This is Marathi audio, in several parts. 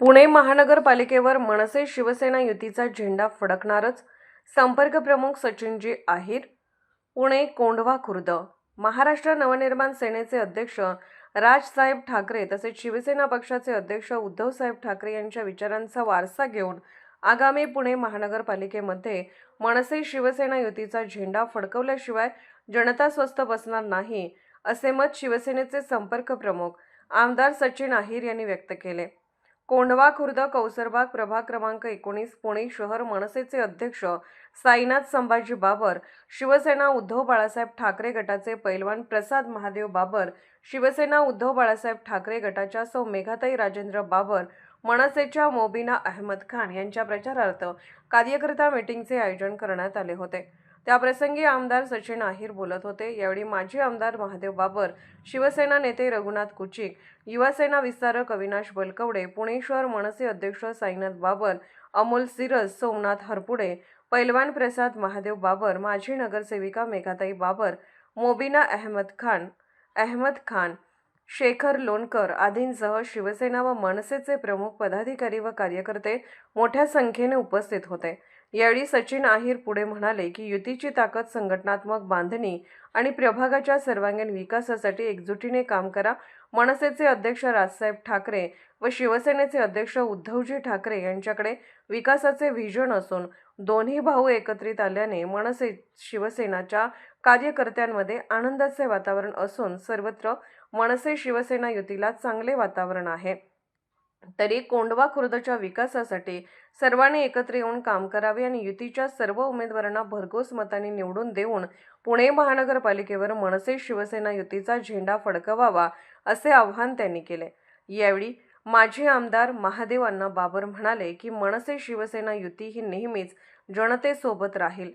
पुणे महानगरपालिकेवर मनसे शिवसेना युतीचा झेंडा फडकणारच संपर्क प्रमुख सचिनजी आहिर पुणे कोंढवा खुर्द. महाराष्ट्र नवनिर्माण सेनेचे अध्यक्ष राजसाहेब ठाकरे तसेच शिवसेना पक्षाचे अध्यक्ष उद्धवसाहेब ठाकरे यांच्या विचारांचा वारसा घेऊन आगामी पुणे महानगरपालिकेमध्ये मनसे शिवसेना युतीचा झेंडा फडकवल्याशिवाय जनता स्वस्त बसणार नाही असे मत शिवसेनेचे संपर्क प्रमुख आमदार सचिन आहिर यांनी व्यक्त केले. कोंढवा खुर्द कौसरबाग प्रभाग क्रमांक एकोणीस पुणे शहर मनसेचे अध्यक्ष साईनाथ संभाजी बाबर शिवसेना उद्धव बाळासाहेब ठाकरे गटाचे पैलवान प्रसाद महादेव बाबर शिवसेना उद्धव बाळासाहेब ठाकरे गटाच्या सौ मेघाताई राजेंद्र बाबर मनसेच्या मोबिना अहमद खान यांच्या प्रचारार्थ कार्यकर्ता मीटिंगचे आयोजन करण्यात आले होते. त्याप्रसंगी आमदार सचिन आहिर बोलत होते. यावेळी माजी आमदार महादेव बाबर शिवसेना नेते रघुनाथ कुचिक युवासेना विस्तारक अविनाश बलकवडे पुणे शहर मनसे अध्यक्ष साईनाथ बाबर अमोल सिरस सोमनाथ हरपुडे पैलवान प्रसाद महादेव बाबर माजी नगरसेविका मेघाताई बाबर मोबिना अहमद खान अहमद खान शेखर लोणकर आदींसह शिवसेना व मनसेचे प्रमुख पदाधिकारी व कार्यकर्ते मोठ्या संख्येने उपस्थित होते. यावेळी सचिन आहिर पुढे म्हणाले की युतीची ताकद संघटनात्मक बांधणी आणि प्रभागाच्या सर्वांगीण विकासासाठी एकजुटीने काम करा. मनसेचे अध्यक्ष राजसाहेब ठाकरे व शिवसेनेचे अध्यक्ष उद्धवजी ठाकरे यांच्याकडे विकासाचे व्हिजन असून दोन्ही भाऊ एकत्रित आल्याने मनसे शिवसेनाच्या कार्यकर्त्यांमध्ये आनंदाचे वातावरण असून सर्वत्र मनसे शिवसेना युतीला चांगले वातावरण आहे. तरी कोंडवा खुर्दच्या विकासासाठी सर्वांनी एकत्र येऊन काम करावे आणि युतीच्या सर्व उमेदवारांना भरघोस मतांनी निवडून देऊन पुणे महानगरपालिकेवर मनसे शिवसेना युतीचा झेंडा फडकवावा असे आवाहन त्यांनी केले. यावेळी माजी आमदार महादेव अण्णा बाबर म्हणाले की मनसे शिवसेना युती ही नेहमीच जनतेसोबत राहील.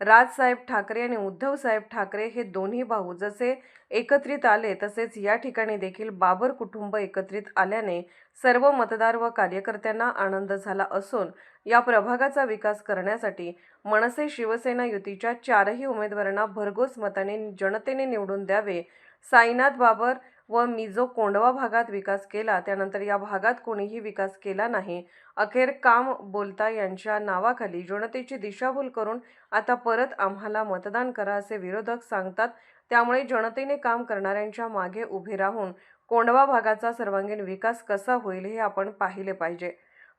राजसाहेब ठाकरे आणि उद्धवसाहेब ठाकरे हे दोन्ही भाऊ जसे एकत्रित आले तसेच या ठिकाणी देखील बाबर कुटुंब एकत्रित आल्याने सर्व मतदार व कार्यकर्त्यांना आनंद झाला असून या प्रभागाचा विकास करण्यासाठी मनसे शिवसेना युतीच्या चारही उमेदवारांना भरघोस मताने जनतेने निवडून द्यावे साईनाथ बाबर व मी जो कोंडवा भागात विकास केला त्यानंतर या भागात कोणीही विकास केला नाही. अखेर काम बोलता यांच्या नावाखाली जनतेची दिशाभूल करून आता परत आम्हाला मतदान करा असे विरोधक सांगतात. त्यामुळे जनतेने काम करणाऱ्यांच्या मागे उभे राहून कोंडवा भागाचा सर्वांगीण विकास कसा होईल हे आपण पाहिले पाहिजे.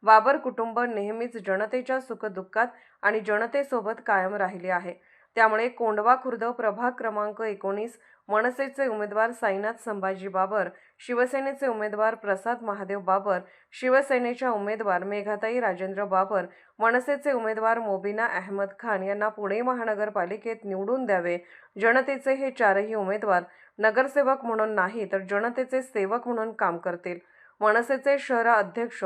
बाबर कुटुंब नेहमीच जनतेच्या सुखदुःखात आणि जनतेसोबत कायम राहिले आहे. त्यामुळे कोंडवा खुर्द प्रभाग क्रमांक एकोणीस मनसेचे उमेदवार साईनाथ संभाजी बाबर शिवसेनेचे उमेदवार प्रसाद महादेव बाबर शिवसेनेच्या उमेदवार मेघाताई राजेंद्र बाबर मनसेचे उमेदवार मोबिना अहमद खान यांना पुणे महानगरपालिकेत निवडून द्यावे. जनतेचे हे चारही उमेदवार नगरसेवक म्हणून नाही तर जनतेचे सेवक म्हणून काम करतील. मनसेचे शहरा अध्यक्ष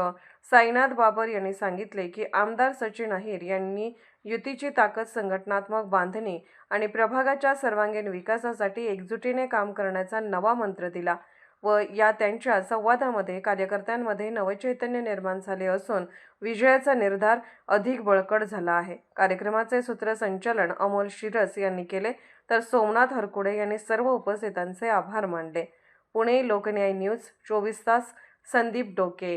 साईनाथ बाबर यांनी सांगितले की आमदार सचिन अहिर यांनी युतीची ताकद संघटनात्मक बांधणी आणि प्रभागाच्या सर्वांगीण विकासासाठी एकजुटीने काम करण्याचा नवा मंत्र दिला व या त्यांच्या संवादामध्ये कार्यकर्त्यांमध्ये नवचैतन्य निर्माण झाले असून विजयाचा निर्धार अधिक बळकट झाला आहे. कार्यक्रमाचे सूत्रसंचालन अमोल शिरस यांनी केले तर सोमनाथ हरकुडे यांनी सर्व उपस्थितांचे आभार मानले. पुणे लोकन्याय न्यूज चोवीस तास संदीप डोके.